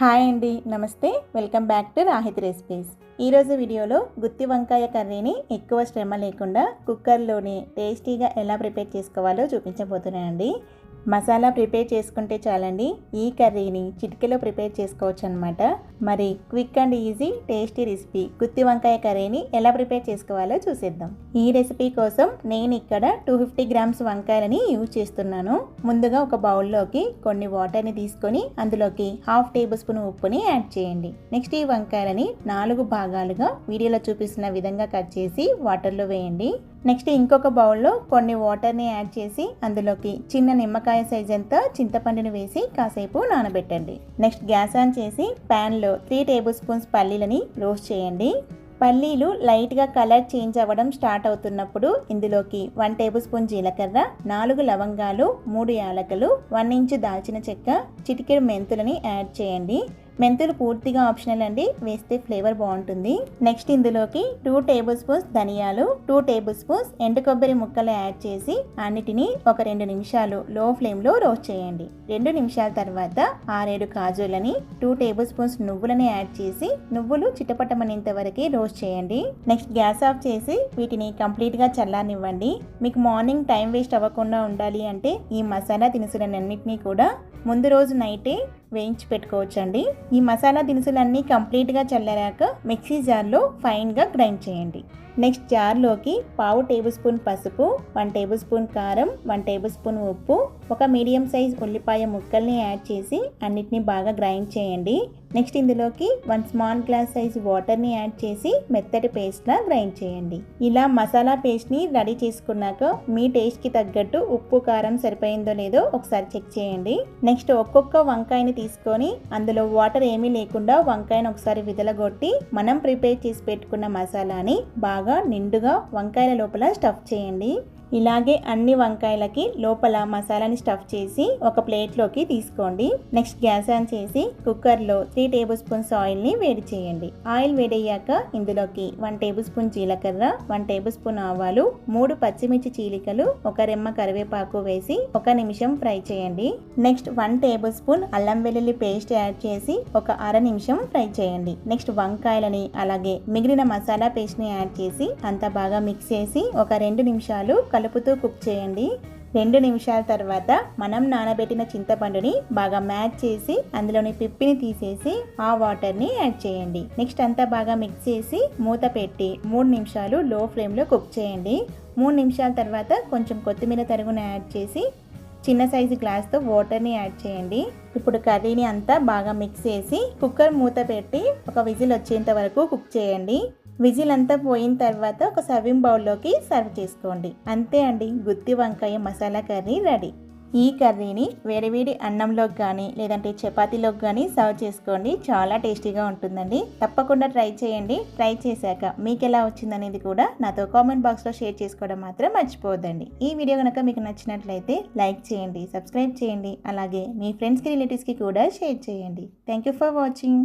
Hi అండి namaste. Welcome back to Rahit recipes. ఈరోజు వీడియోలో గుత్తి వంకాయ కర్రీని ఎక్కువ శ్రమ లేకుండా కుక్కర్లోనే టేస్టీగా ఎలా ప్రిపేర్ చేసుకోవాలో చూపించబోతున్నానండి. మసాలా ప్రిపేర్ చేసుకుంటే చాలండి. ఈ కర్రీని చిటికెలో ప్రిపేర్ చేసుకోవచ్చు అనమాట మరి quick and easy tasty recipe గుత్తి వంకాయ కర్రీని ఎలా ప్రిపేర్ చేసుకోవాలో చూసేద్దాం. ఈ రెసిపీ కోసం నేను ఇక్కడ టూ ఫిఫ్టీ గ్రామ్స్ వంకాయలని యూజ్ చేస్తున్నాను. ముందుగా ఒక బౌల్లోకి కొన్ని వాటర్ని తీసుకొని అందులోకి హాఫ్ టేబుల్ స్పూన్ ఉప్పుని యాడ్ చేయండి. నెక్స్ట్ ఈ వంకాయలని నాలుగు భాగాలుగా వీడియోలో చూపిస్తున్న విధంగా కట్ చేసి వాటర్లో వేయండి. నెక్స్ట్ ఇంకొక బౌల్లో కొన్ని వాటర్ని యాడ్ చేసి అందులోకి చిన్న నిమ్మకాయ సైజ్ అంతా చింతపండుని వేసి కాసేపు నానబెట్టండి. నెక్స్ట్ గ్యాస్ ఆన్ చేసి ప్యాన్లో త్రీ టేబుల్ స్పూన్స్ పల్లీలని రోస్ట్ చేయండి. పల్లీలు లైట్గా కలర్ చేంజ్ అవ్వడం స్టార్ట్ అవుతున్నప్పుడు ఇందులోకి వన్ టేబుల్ స్పూన్ జీలకర్ర నాలుగు లవంగాలు మూడు యాలకులు వన్ ఇంచు దాల్చిన చెక్క చిటికెడు మెంతులని యాడ్ చేయండి. మెంతులు పూర్తిగా ఆప్షనల్ అండి. వేస్తే ఫ్లేవర్ బాగుంటుంది. నెక్స్ట్ ఇందులోకి టూ టేబుల్ స్పూన్స్ ధనియాలు టూ టేబుల్ స్పూన్స్ ఎండు కొబ్బరి ముక్కలు యాడ్ చేసి అన్నిటినీ ఒక రెండు నిమిషాలు లో ఫ్లేమ్లో రోస్ట్ చేయండి. రెండు నిమిషాల తర్వాత ఆరేడు కాజులని టూ టేబుల్ స్పూన్స్ నువ్వులని యాడ్ చేసి నువ్వులు చిటపటమనేంత వరకు రోస్ట్ చేయండి. నెక్స్ట్ గ్యాస్ ఆఫ్ చేసి వీటిని కంప్లీట్గా చల్లానివ్వండి మీకు మార్నింగ్ టైం వేస్ట్ అవ్వకుండా ఉండాలి అంటే ఈ మసాలా దినుసులన్నింటినీ కూడా ముందు రోజు నైటే వేయించి పెట్టుకోవచ్చండి. ఈ మసాలా దినుసులన్నీ కంప్లీట్గా చల్లారాక మిక్సీ జార్లో ఫైన్గా గ్రైండ్ చేయండి. నెక్స్ట్ జార్లోకి పావు టేబుల్ స్పూన్ పసుపు వన్ టేబుల్ స్పూన్ కారం వన్ టేబుల్ స్పూన్ ఉప్పు ఒక మీడియం సైజ్ ఉల్లిపాయ ముక్కల్ని యాడ్ చేసి అన్నిటిని బాగా గ్రైండ్ చేయండి. నెక్స్ట్ ఇందులోకి వన్ స్మాల్ గ్లాస్ సైజ్ వాటర్ని యాడ్ చేసి మెత్తటి పేస్ట్లా గ్రైండ్ చేయండి. ఇలా మసాలా పేస్ట్ని రెడీ చేసుకున్నాక మీ టేస్ట్కి తగ్గట్టు ఉప్పు కారం సరిపోయిందో లేదో ఒకసారి చెక్ చేయండి. నెక్స్ట్ ఒక్కొక్క వంకాయని తీసుకొని అందులో వాటర్ ఏమీ లేకుండా వంకాయను ఒకసారి విదలగొట్టి మనం ప్రిపేర్ చేసి పెట్టుకున్న మసాలాని బాగా నిండుగా వంకాయల లోపల స్టఫ్ చేయండి. ఇలాగే అన్ని వంకాయలకి లోపల మసాలాని స్టఫ్ చేసి ఒక ప్లేట్లోకి తీసుకోండి. నెక్స్ట్ గ్యాస్ ఆన్ చేసి కుక్కర్లో త్రీ టేబుల్ స్పూన్స్ ఆయిల్ని వేడి చేయండి. ఆయిల్ వేడయ్యాక ఇందులోకి వన్ టేబుల్ స్పూన్ జీలకర్ర వన్ టేబుల్ స్పూన్ ఆవాలు మూడు పచ్చిమిర్చి చీలికలు ఒక రెమ్మ కరివేపాకు వేసి ఒక నిమిషం ఫ్రై చేయండి. నెక్స్ట్ వన్ టేబుల్ స్పూన్ అల్లం వెల్లుల్లి పేస్ట్ యాడ్ చేసి ఒక అర నిమిషం ఫ్రై చేయండి. నెక్స్ట్ వంకాయలని అలాగే మిగిలిన మసాలా పేస్ట్ని యాడ్ చేసి అంతా బాగా మిక్స్ చేసి ఒక రెండు నిమిషాలు కలుపుతూ కుక్ చేయండి. రెండు నిమిషాల తర్వాత మనం నానబెట్టిన చింతపండుని బాగా మ్యాచ్ చేసి అందులోని పిప్పిని తీసేసి ఆ వాటర్ని యాడ్ చేయండి. నెక్స్ట్ అంతా బాగా మిక్స్ చేసి మూత పెట్టి మూడు నిమిషాలు లో ఫ్లేమ్లో కుక్ చేయండి. మూడు నిమిషాల తర్వాత కొంచెం కొత్తిమీర తరుగును యాడ్ చేసి చిన్న సైజు గ్లాస్తో వాటర్ని యాడ్ చేయండి. ఇప్పుడు కర్రీని అంతా బాగా మిక్స్ చేసి కుక్కర్ మూత పెట్టి ఒక విజిల్ వచ్చేంత వరకు కుక్ చేయండి. విజిల్ అంతా పోయిన తర్వాత ఒక సర్వింగ్ బౌల్లోకి సర్వ్ చేసుకోండి. అంతే అండి గుత్తి వంకాయ మసాలా కర్రీ రెడీ. ఈ కర్రీని వేడివేడి అన్నంలోకి కానీ లేదంటే చపాతీలోకి కానీ సర్వ్ చేసుకోండి. చాలా టేస్టీగా ఉంటుందండి. తప్పకుండా ట్రై చేయండి. ట్రై చేశాక మీకు ఎలా వచ్చిందనేది కూడా నాతో కామెంట్ బాక్స్లో షేర్ చేసుకోవడం మాత్రం మర్చిపోవద్దండి. ఈ వీడియో కనుక మీకు నచ్చినట్లయితే లైక్ చేయండి సబ్స్క్రైబ్ చేయండి అలాగే మీ ఫ్రెండ్స్కి రిలేటివ్స్కి కూడా షేర్ చేయండి. Thank you for watching.